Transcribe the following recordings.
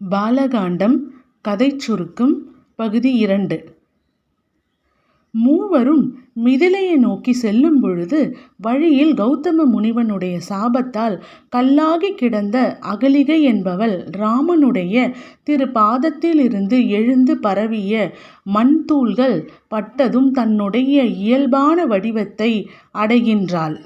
பாலகாண்டம் கதை சுருக்கம் பகுதி இரண்டு. மூவரும் மிதிலையை நோக்கி செல்லும் பொழுது வழியில் கௌதம முனிவனுடைய சாபத்தால் கல்லாகி கிடந்த அகலிகை என்பவள் ராமனுடைய திரு பாதத்திலிருந்து எழுந்து பரவிய மண் தூள்கள் பட்டதும் தன்னுடைய இயல்பான வடிவத்தை அடைகின்றாள்.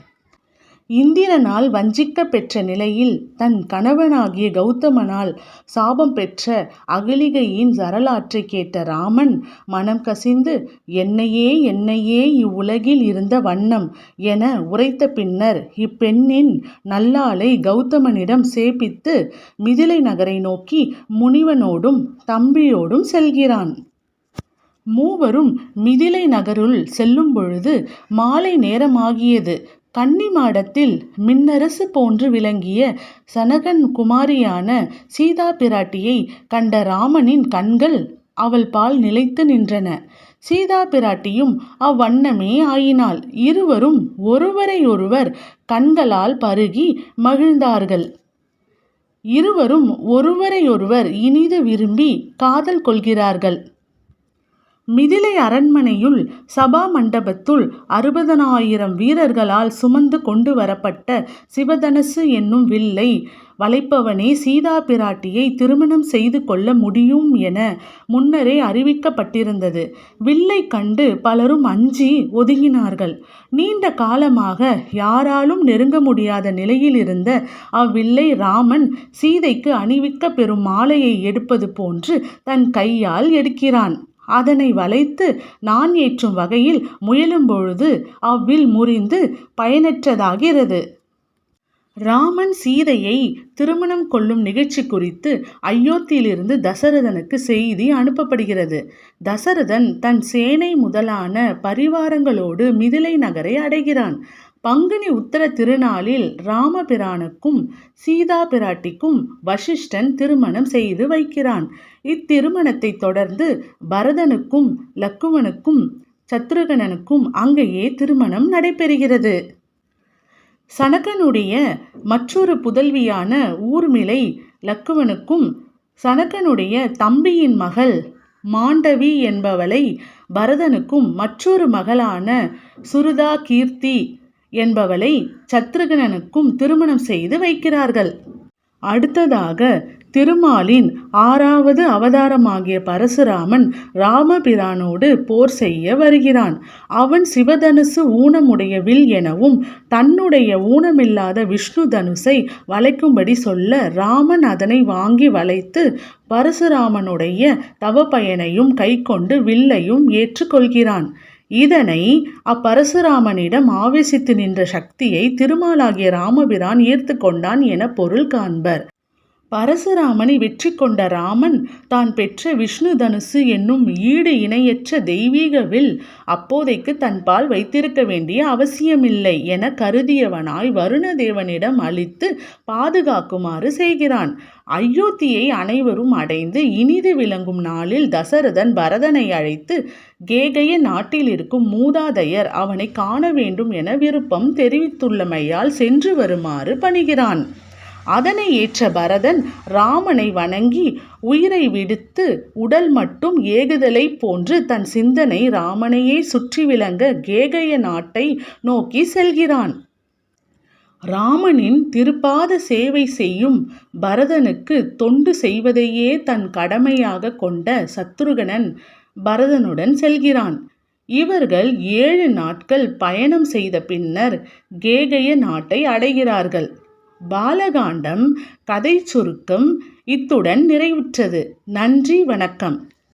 இந்திரனால் வஞ்சிக்க பெற்ற நிலையில் தன் கணவனாகிய கௌதமனால் சாபம் பெற்ற அகலிகையின் வரலாற்றை கேட்ட ராமன் மனம் கசிந்து என்னையே என்னையே இவ்வுலகில் இருந்த வண்ணம் என உரைத்த பின்னர் இப்பெண்ணின் நல்லாளை கௌதமனிடம் சேபித்து மிதிலை நகரை நோக்கி முனிவனோடும் தம்பியோடும் செல்கிறான். மூவரும் மிதிலை நகருள் செல்லும் பொழுது மாலை நேரமாகியது. கன்னிமாடத்தில் மின்னரசு போன்று விளங்கிய சனகன் குமாரியான சீதா பிராட்டியை கண்ட ராமனின் கண்கள் அவள் பால் நிலைத்து நின்றன. சீதா பிராட்டியும் அவ்வண்ணமே ஆயினாள். இருவரும் ஒருவரையொருவர் கண்களால் பருகி மகிழ்ந்தார்கள். இருவரும் ஒருவரையொருவர் இனிது விரும்பி காதல் கொள்கிறார்கள். மிதிலை அரண்மனையுள் சபா மண்டபத்துள் அறுபதனாயிரம் வீரர்களால் சுமந்து கொண்டு வரப்பட்ட சிவதனசு என்னும் வில்லை வளைப்பவனே சீதா பிராட்டியை திருமணம் செய்து கொள்ள முடியும் என முன்னரே அறிவிக்கப்பட்டிருந்தது. வில்லை கண்டு பலரும் அஞ்சி ஒதுங்கினார்கள். நீண்ட காலமாக யாராலும் நெருங்க முடியாத நிலையில் இருந்த அவ்வில்லை ராமன் சீதைக்கு அணிவிக்க பெறும் மாலையை எடுப்பது போன்று தன் கையால் எடுக்கிறான். அதனை வளைத்து நான் ஏற்றும் வகையில் முயலும் பொழுது அவ்வில் முறிந்து பயனற்றதாகிறது. ராமன் சீதையை திருமணம் கொள்ளும் நிகழ்ச்சி குறித்து அயோத்தியிலிருந்து தசரதனுக்கு செய்தி அனுப்பப்படுகிறது. தசரதன் தன் சேனை முதலான பரிவாரங்களோடு மிதிலை நகரை அடைகிறான். பங்குனி உத்தர திருநாளில் ராமபிரானுக்கும் சீதா பிராட்டிக்கும் வசிஷ்டன் திருமணம் செய்து வைக்கிறான். இத்திருமணத்தை தொடர்ந்து பரதனுக்கும் லக்குவனுக்கும் சத்ருகனனுக்கும் அங்கேயே திருமணம் நடைபெறுகிறது. சனகனுடைய மற்றொரு புதல்வியான ஊர்மிளை லக்குவனுக்கும் சனகனுடைய தம்பியின் மகள் மாண்டவி என்பவளை பரதனுக்கும் மற்றொரு மகளான சுருதா கீர்த்தி என்பவளை சத்ருகனனுக்கும் திருமணம் செய்து வைக்கிறார்கள். அடுத்ததாக திருமாலின் ஆறாவது அவதாரமாகிய பரசுராமன் ராமபிரானோடு போர் செய்ய வருகிறான். அவன் சிவதனுசு ஊனமுடைய வில் எனவும் தன்னுடைய ஊனமில்லாத விஷ்ணு தனுசை வளைக்கும்படி சொல்ல ராமன் அதனை வாங்கி வளைத்து பரசுராமனுடைய தவப்பயனையும் கைக்கொண்டு வில்லையும் ஏற்றுக்கொள்கிறான். இதனை அப்பரசுராமனிடம் ஆவேசித்து நின்ற சக்தியை திருமாலாகிய ராமபிரான் ஈர்த்து கொண்டான் என பொருள் காண்பர். பரசுராமனை வெற்றி கொண்ட ராமன் தான் பெற்ற விஷ்ணு தனுசு என்னும் ஈடு இணையற்ற தெய்வீக வில் அப்போதைக்கு தன்பால் வைத்திருக்க வேண்டிய அவசியமில்லை என கருதியவனாய் வருணதேவனிடம் அளித்து பாதுகாக்குமாறு செய்கிறான். அயோத்தியை அனைவரும் அடைந்து இனிது விளங்கும் நாளில் தசரதன் பரதனை அழைத்து கேகைய நாட்டில் இருக்கும் மூதாதையர் அவனை காண வேண்டும் என விருப்பம் தெரிவித்துள்ளமையால் சென்று வருமாறு பணிகிறான். அதனை ஏற்ற பரதன் ராமனை வணங்கி உயிரை விடுத்து உடல் மட்டும் ஏகுதலை போன்று தன் சிந்தனை ராமனையே சுற்றி விளங்க கேகய நாட்டை நோக்கி செல்கிறான். ராமனின் திருப்பாத சேவை செய்யும் பரதனுக்கு தொண்டு செய்வதையே தன் கடமையாக கொண்ட சத்ருகனன் பரதனுடன் செல்கிறான். இவர்கள் ஏழு நாட்கள் பயணம் செய்த பின்னர் கேகய நாட்டை அடைகிறார்கள். பாலகாண்டம் கதை சுருக்கம் இத்துடன் நிறைவுற்றது. நன்றி வணக்கம்.